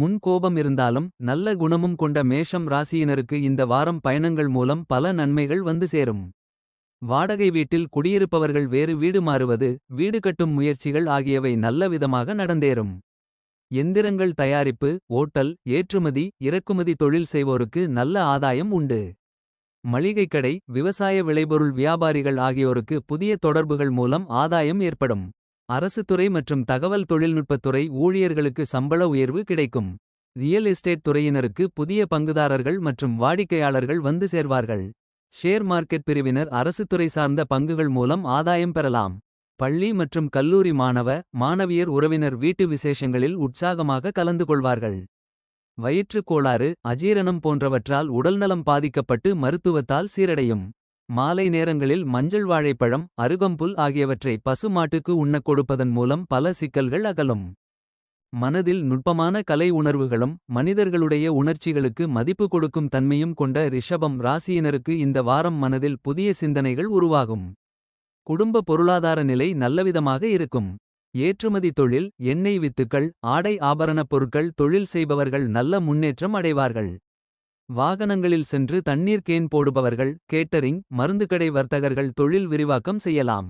முன் கோபம் இருந்தாலும் நல்ல குணமும் கொண்ட மேஷம் ராசியினருக்கு இந்த வாரம் பயணங்கள் மூலம் பல நன்மைகள் வந்து சேரும். வாடகை வீட்டில் குடியிருப்பவர்கள் வேறு வீடு மாறுவது. வீடு கட்டும் முயற்சிகள் ஆகியவை நல்ல விதமாக நடந்தேறும். எந்திரங்கள் தயாரிப்பு ஓட்டல் ஏற்றுமதி இறக்குமதி தொழில் செய்வோருக்கு நல்ல ஆதாயம் உண்டு. மளிகைக்கடை விவசாய விளைபொருள் வியாபாரிகள் ஆகியோருக்கு புதிய தொடர்புகள் மூலம் ஆதாயம் ஏற்படும். அரசுத்துறை மற்றும் தகவல் தொழில்நுட்பத்துறை ஊழியர்களுக்கு சம்பள உயர்வு கிடைக்கும். ரியல் எஸ்டேட் துறையினருக்கு புதிய பங்குதாரர்கள் மற்றும் வாடிக்கையாளர்கள் வந்து சேர்வார்கள். ஷேர் மார்க்கெட் பிரிவினர் அரசுத்துறை சார்ந்த பங்குகள் மூலம் ஆதாயம் பெறலாம். பள்ளி மற்றும் கல்லூரி மாணவ மாணவியர் உறவினர் வீட்டு விசேஷங்களில் உற்சாகமாக கலந்து கொள்வார்கள். வயிற்றுக் கோளாறு அஜீரணம் போன்றவற்றால் உடல்நலம் பாதிக்கப்பட்டு மருத்துவத்தால் சீரடையும். மாலை நேரங்களில் மஞ்சள் வாழைப்பழம் அருகம்புல் ஆகியவற்றை பசு மாட்டுக்கு உண்ணக் கொடுப்பதன் மூலம் பல சிக்கல்கள் அகலும். மனதில் நுட்பமான கலை உணர்வுகளும் மனிதர்களுடைய உணர்ச்சிகளுக்கு மதிப்பு கொடுக்கும் தன்மையும் கொண்ட ரிஷபம் ராசியினருக்கு இந்த வாரம் மனதில் புதிய சிந்தனைகள் உருவாகும். குடும்ப பொருளாதார நிலை நல்லவிதமாக இருக்கும். ஏற்றுமதி தொழில் எண்ணெய் வித்துக்கள் ஆடை ஆபரணப் பொருட்கள் தொழில் செய்பவர்கள் நல்ல முன்னேற்றம் அடைவார்கள். வாகனங்களில் சென்று தண்ணீர் கேன் போடுபவர்கள் கேட்டரிங் மருந்துக்கடை வர்த்தகர்கள் தொழில் விரிவாக்கம் செய்யலாம்.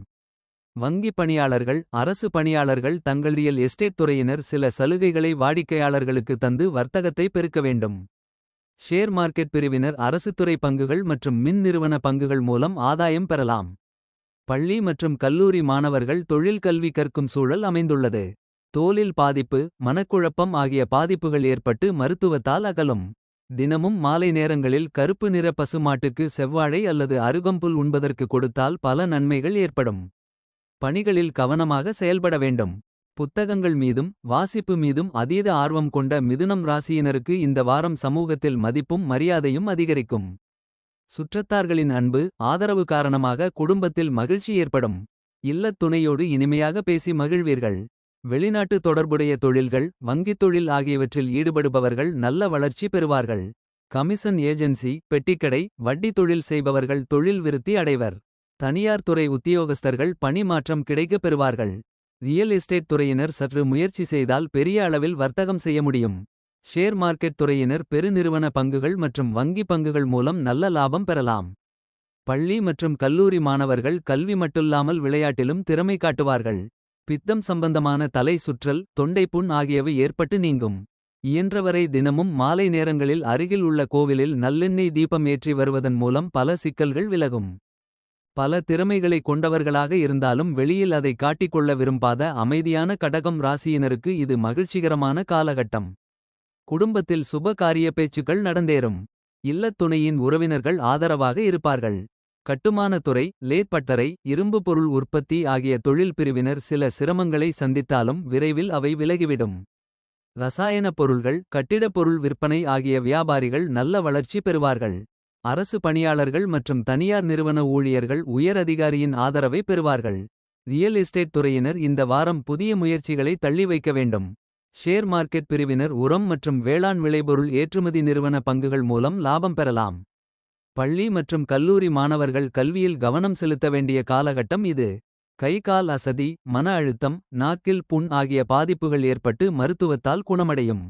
வங்கி பணியாளர்கள் அரசு பணியாளர்கள் தங்கள் ரியல் எஸ்டேட் துறையினர் சில சலுகைகளை வாடிக்கையாளர்களுக்கு தந்து வர்த்தகத்தை பெருக்க வேண்டும். ஷேர் மார்க்கெட் பிரிவினர் அரசுத்துறை பங்குகள் மற்றும் மின் நிறுவன பங்குகள் மூலம் ஆதாயம் பெறலாம். பள்ளி மற்றும் கல்லூரி மாணவர்கள் தொழில் கல்வி கற்கும் சூழல் அமைந்துள்ளது. தோலில் பாதிப்பு மனக்குழப்பம் ஆகிய பாதிப்புகள் ஏற்பட்டு மருத்துவத்தால் அகலும். தினமும் மாலை நேரங்களில் கருப்பு நிற பசுமாட்டுக்கு செவ்வாழை அல்லது அருகம்புல் உண்பதற்கு கொடுத்தால் பல நன்மைகள் ஏற்படும். பணிகளில் கவனமாக செயல்பட வேண்டும். புத்தகங்கள் மீதும் வாசிப்பு மீதும் அதீத ஆர்வம் கொண்ட மிதுனம் ராசியினருக்கு இந்த வாரம் சமூகத்தில் மதிப்பும் மரியாதையும் அதிகரிக்கும். சுற்றத்தார்களின் அன்பு ஆதரவு காரணமாக குடும்பத்தில் மகிழ்ச்சி ஏற்படும். இல்லத் துணையோடு இனிமையாக பேசி மகிழ்வீர்கள். வெளிநாட்டு தொடர்புடைய தொழில்கள் வங்கித் தொழில் ஆகியவற்றில் ஈடுபடுபவர்கள் நல்ல வளர்ச்சி பெறுவார்கள். கமிஷன் ஏஜென்சி பெட்டிக்கடை வட்டி தொழில் செய்பவர்கள் தொழில் விருத்தி அடைவர். தனியார் துறை உத்தியோகஸ்தர்கள் பணி மாற்றம் கிடைக்கப் பெறுவார்கள். ரியல் எஸ்டேட் துறையினர் சற்று முயற்சி செய்தால் பெரிய அளவில் வர்த்தகம் செய்ய முடியும். ஷேர் மார்க்கெட் துறையினர் பெருநிறுவன பங்குகள் மற்றும் வங்கி பங்குகள் மூலம் நல்ல லாபம் பெறலாம். பள்ளி மற்றும் கல்லூரி மாணவர்கள் கல்வி மட்டுல்லாமல் விளையாட்டிலும் திறமை காட்டுவார்கள். பித்தம் சம்பந்தமான தலை சுற்றல் தொண்டைப்புண் ஆகியவை ஏற்பட்டு நீங்கும். இயன்றவரை தினமும் மாலை நேரங்களில் அருகில் உள்ள கோவிலில் நல்லெண்ணெய் தீபம் ஏற்றி வருவதன் மூலம் பல சிக்கல்கள் விலகும். பல திறமைகளை கொண்டவர்களாக இருந்தாலும் வெளியில் அதை காட்டிக்கொள்ள விரும்பாத அமைதியான கடகம் ராசியினருக்கு இது மகிழ்ச்சிகரமான காலகட்டம். குடும்பத்தில் சுப காரிய பேச்சுக்கள் நடந்தேறும். இல்லத்துணையின் உறவினர்கள் ஆதரவாக இருப்பார்கள். கட்டுமானத் துறை லேத் பட்டறை இரும்பு பொருள் உற்பத்தி ஆகிய தொழில் பிரிவினர் சில சிரமங்களை சந்தித்தாலும் விரைவில் அவை விலகிவிடும். ரசாயனப் பொருள்கள் கட்டிடப் பொருள் விற்பனை ஆகிய வியாபாரிகள் நல்ல வளர்ச்சி பெறுவார்கள். அரசு பணியாளர்கள் மற்றும் தனியார் நிறுவன ஊழியர்கள் உயர் அதிகாரியின் ஆதரவை பெறுவார்கள். ரியல் எஸ்டேட் துறையினர் இந்த வாரம் புதிய முயற்சிகளை தள்ளி வைக்க வேண்டும். ஷேர் மார்க்கெட் பிரிவினர் உரம் மற்றும் வேளாண் விளைபொருள் ஏற்றுமதி நிறுவன பங்குகள் மூலம் லாபம் பெறலாம். பள்ளி மற்றும் கல்லூரி மாணவர்கள் கல்வியில் கவனம் செலுத்த வேண்டிய காலகட்டம் இது. கை கால் அசதி மன அழுத்தம் நாக்கில் புண் ஆகிய பாதிப்புகள் ஏற்பட்டு மருத்துவத்தால் குணமடையும்.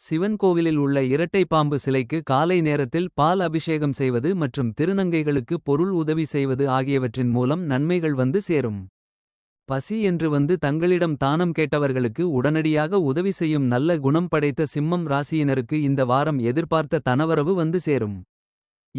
சிவன் கோவிலில் உள்ள இரட்டை பாம்பு சிலைக்கு காலை நேரத்தில் பால் அபிஷேகம் செய்வது மற்றும் திருநங்கைகளுக்கு பொருள் உதவி செய்வது ஆகியவற்றின் மூலம் நன்மைகள் வந்து சேரும். பசி என்று வந்து தங்களிடம் தானம் கேட்டவர்களுக்கு உடனடியாக உதவி செய்யும் நல்ல குணம் படைத்த சிம்மம் ராசியினருக்கு இந்த வாரம் எதிர்பார்த்த தனவரவு வந்து சேரும்.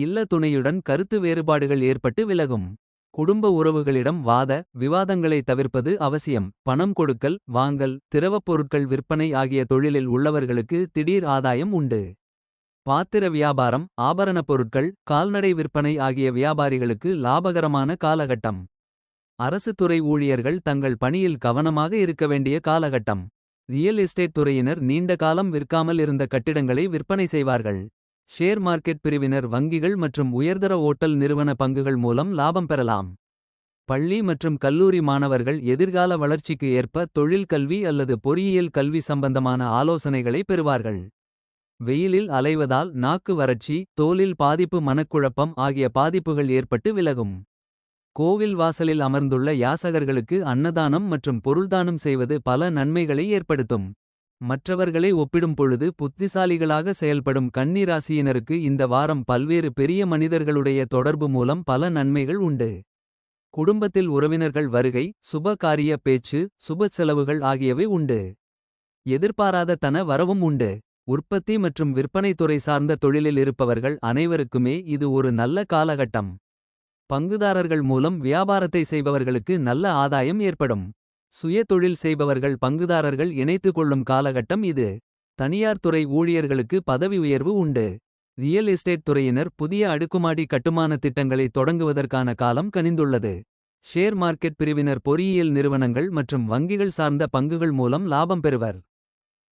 இல்ல துணையுடன் கருத்து வேறுபாடுகள் ஏற்பட்டு விலகும். குடும்ப உறவுகளிடம் வாத விவாதங்களை தவிர்ப்பது அவசியம். பணம் கொடுக்கல் வாங்கல் திரவப் பொருட்கள் விற்பனை ஆகிய தொழிலில் உள்ளவர்களுக்கு திடீர் ஆதாயம் உண்டு. பாத்திர வியாபாரம் ஆபரணப் பொருட்கள் கால்நடை விற்பனை ஆகிய வியாபாரிகளுக்கு லாபகரமான காலகட்டம். அரசு துறை ஊழியர்கள் தங்கள் பணியில் கவனமாக இருக்க வேண்டிய காலகட்டம். ரியல் எஸ்டேட் துறையினர் நீண்ட காலம் விற்காமல் இருந்த கட்டிடங்களை விற்பனை செய்வார்கள். ஷேர் மார்க்கெட் பிரிவினர் வங்கிகள் மற்றும் உயர்தர ஓட்டல் நிறுவன பங்குகள் மூலம் லாபம் பெறலாம். பள்ளி மற்றும் கல்லூரி மாணவர்கள் எதிர்கால வளர்ச்சிக்கு ஏற்ப தொழில் கல்வி அல்லது பொறியியல் கல்வி சம்பந்தமான ஆலோசனைகளை பெறுவார்கள். வெயிலில் அலைவதால் நாக்கு வறட்சி தோலில் பாதிப்பு மனக்குழப்பம் ஆகிய பாதிப்புகள் ஏற்பட்டு விலகும். கோவில் வாசலில் அமர்ந்துள்ள யாசகர்களுக்கு அன்னதானம் மற்றும் பொருள்தானம் செய்வது பல நன்மைகளை ஏற்படுத்தும். மற்றவர்களை ஒப்பிடும் பொழுது புத்திசாலிகளாக செயல்படும் கன்னிராசியினருக்கு இந்த வாரம் பல்வேறு பெரிய மனிதர்களுடைய தொடர்பு மூலம் பல நன்மைகள் உண்டு. குடும்பத்தில் உறவினர்கள் வருகை சுப காரிய பேச்சு சுப செலவுகள் ஆகியவை உண்டு. எதிர்பாராத தன வரவும் உண்டு. உற்பத்தி மற்றும் விற்பனை துறை சார்ந்த தொழிலில் இருப்பவர்கள் அனைவருக்குமே இது ஒரு நல்ல காலகட்டம். பங்குதாரர்கள் மூலம் வியாபாரத்தை செய்பவர்களுக்கு நல்ல ஆதாயம் ஏற்படும். சுயதொழில் செய்பவர்கள் பங்குதாரர்கள் இணைத்து கொள்ளும் காலகட்டம் இது. தனியார் துறை ஊழியர்களுக்கு பதவி உயர்வு உண்டு. ரியல் எஸ்டேட் துறையினர் புதிய அடுக்குமாடி கட்டுமான திட்டங்களை தொடங்குவதற்கான காலம் கனிந்துள்ளது. ஷேர் மார்க்கெட் பிரிவினர் பொறியியல் நிறுவனங்கள் மற்றும் வங்கிகள் சார்ந்த பங்குகள் மூலம் லாபம் பெறுவர்.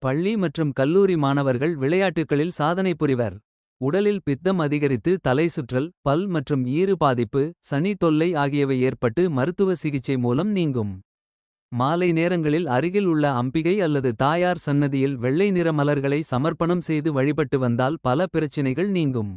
பள்ளி மற்றும் கல்லூரி மாணவர்கள் விளையாட்டுகளில் சாதனை புரிவர். உடலில் பித்தம் அதிகரித்து தலை சுற்றல் பல் மற்றும் ஈறு பாதிப்பு சனி தொல்லை ஆகியவை ஏற்பட்டு மருத்துவ சிகிச்சை மூலம் நீங்கும். மாலை நேரங்களில் அருகில் உள்ள அம்பிகை அல்லது தாயார் சன்னதியில் வெள்ளை நிற மலர்களை சமர்ப்பணம் செய்து வழிபட்டு வந்தால் பல பிரச்சினைகள் நீங்கும்.